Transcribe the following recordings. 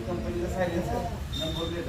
कंपनीचा silencer number plate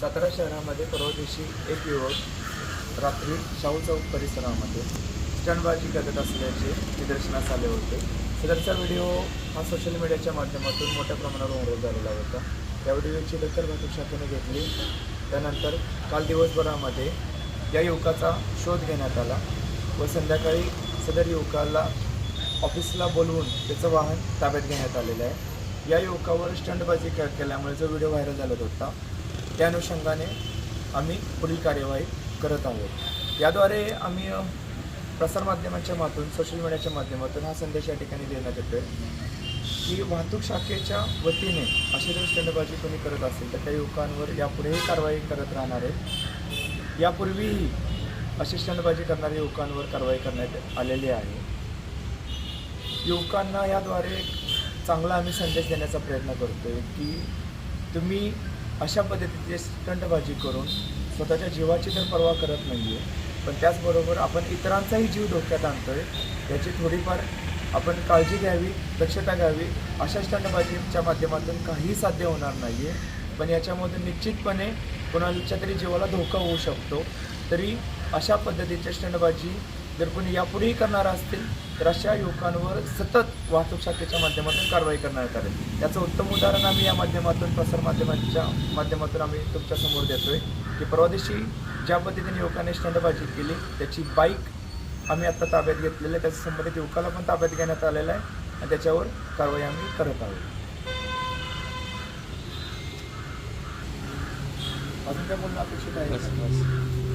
Satara शहरामध्ये परवा दिवशी एक युवक रात्री शाहू चौक परिसरामध्ये स्टंटबाजी करत असल्याचे निदर्शनास आले होते. सदरचा व्हिडिओ हा सोशल मीडियाच्या माध्यमातून मोठ्या प्रमाणावर व्हायरल झालेला होता. त्या व्हिडिओची दखल वाहतूक शाखेने घेतली. त्यानंतर काल दिवसभरामध्ये या युवकाचा शोध घेण्यात आला व संध्याकाळी सदर युवकाला ऑफिसला बोलवून त्याचं वाहन ताब्यात घेण्यात आलेलं आहे. या युवकावर स्टंटबाजी के केल्यामुळे जो व्हिडिओ व्हायरल झाला होता त्या अनुषंगाने आम्ही पुढील कार्यवाही करत आहोत. याद्वारे आम्ही प्रसारमाध्यमांच्या माध्यमातून सोशल मीडियाच्या माध्यमातून हा संदेश या ठिकाणी देण्यात येतोय. की वाहतूक शाखेच्या वतीने अशी जर स्टंडबाजी कोणी करत असेल तर त्या युवकांवर यापुढेही कारवाई करत राहणार आहे. यापूर्वीही अशी स्टंडबाजी करणाऱ्या युवकांवर कारवाई करण्यात आलेली आहे. युवकांना याद्वारे चांगला आम्ही संदेश देण्याचा प्रयत्न करतोय की तुम्ही अशा पद्धतीचे स्टंटबाजी करून स्वतःच्या जीवाची तर पर्वा करत नाही आहे पण त्याचबरोबर आपण इतरांचाही जीव धोक्यात आणतो आहे याची थोडीफार आपण काळजी घ्यावी दक्षता घ्यावी अशा स्टंटबाजीच्या माध्यमातून काहीही साध्य होणार नाही आहे पण याच्यामधून निश्चितपणे कोणाच्या तरी जीवाला धोका होऊ शकतो. तरी अशा पद्धतीच्या स्टंटबाजी जर कोणी यापुढेही करणार असतील तर अशा युवकांवर सतत वाहतूक शाखेच्या माध्यमातून कारवाई करण्यात आली. याचं उत्तम उदाहरण आम्ही या माध्यमातून प्रसारमाध्यमांच्या माध्यमातून आम्ही तुमच्यासमोर देतोय की परवा दिवशी ज्या पद्धतीने युवकाने स्टंडबाजी केली त्याची बाईक आम्ही आत्ता ताब्यात घेतलेली आहे. त्याच्या संबंधित युवकाला पण ताब्यात घेण्यात आलेला आहे आणि त्याच्यावर कारवाई आम्ही करत आहोत. अजून काय बोलणं अपेक्षित आहे?